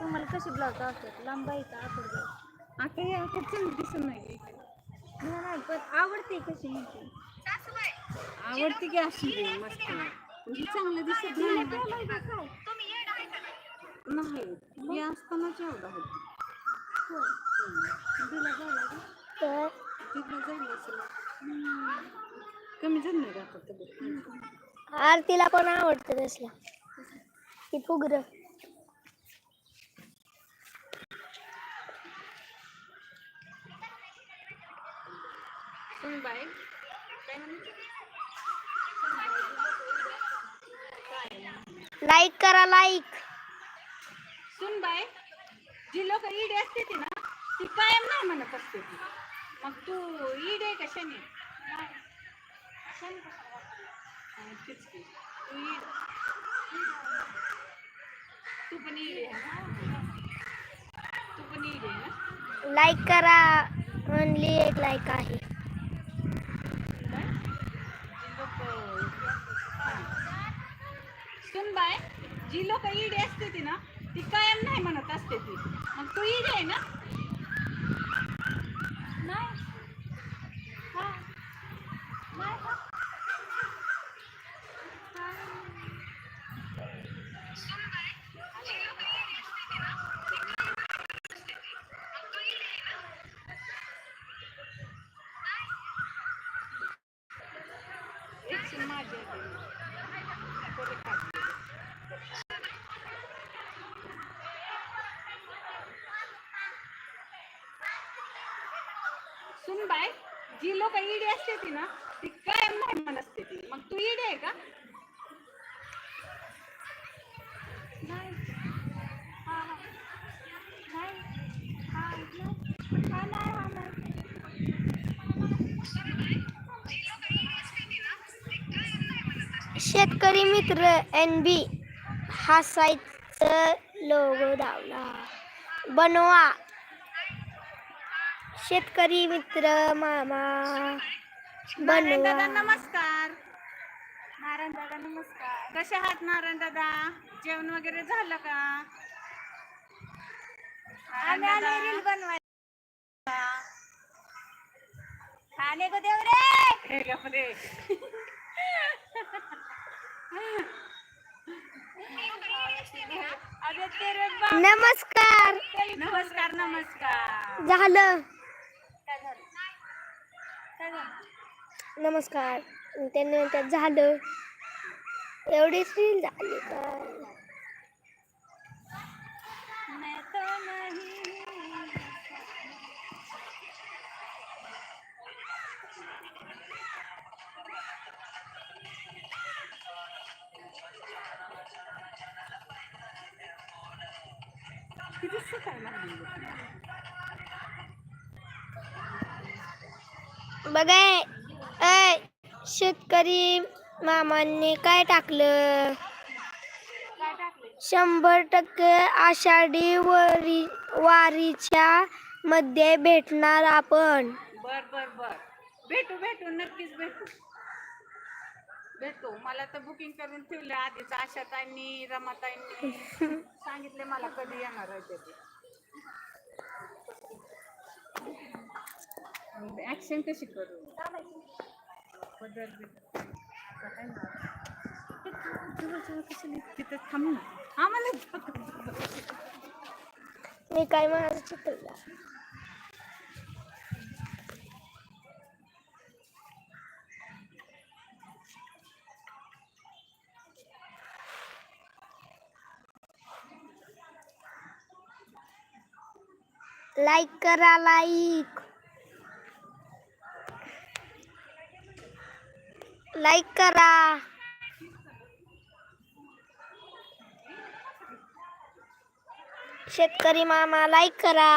तुम्हाला कशी ब्लाउज आवडतात? लांब आहे का? आखड आता हे आता चांगली दिसत नाही नाही पण आवडते कशी म्हणते आवडते की अशी मस्त म्हणजे चांगलं दिसत नाही. नाही? असतानाच एवढा होती? तर कमी झालं नाही का आता तब्येत? आरतीला पण आवडतं तसला ती फुगर सुन बाई काय लाईक करा लाईक जी लोक ईड असते ती ना ती कायम नाही म्हणत असते ती. मग तू ईड आहे तेच की तू ईड. तू पण ईड आहे ना? तू पण ईड आहे ना? लाईक करा. म्हणली एक लाईक आहे. सुन बाय जी लोक ईड असते ती ना ती कायम नाही म्हणत असते ती मग तू ईड आहे ना नाही हा. नाही का? एक सुन माझी सुन बाय जी लोक ईडी असते ती ना ती काय नाही म्हणत असते ती. मग तू ईडी आहे का? शेतकरी मित्र एन बी हा साईटचं लोगो दावला. बनवा. शेतकरी मित्र मामा नारायण दादा बनवा नमस्कार. नारायण दादा नमस्कार. कसे आहात नारायण दादा? जेवण वगैरे झालं का? आम्ही आलो रील बनवायला. खाणे को देव रे हे. अरे. नमस्कार. नमस्कार नमस्कार. झालं. नमस्कार त्यांनी म्हणतात झालं. एवढीच रील झाली काय मैं तो नहीं किती सुकायला बघाय ऐ शेतकरी मामांनी काय टाकलं? काय टाकले शंभर टक्के आषाढी वरी वारीच्या मध्ये भेटणार आपण. बर बर बर. भेटू भेटू नक्कीच भेटू. भेटू. मला तर बुकिंग करून ठेवलं आधीच आशाताईंनी रमाताईंनी. सांगितले मला कधी येणार आहे ते. ऍक्शन कशी करू? बदल तिथं थांब ना आम्हाला मी काय म्हणायचं चित्र लाईक करा लाईक लाईक करा. शेतकरी मामा लाईक करा.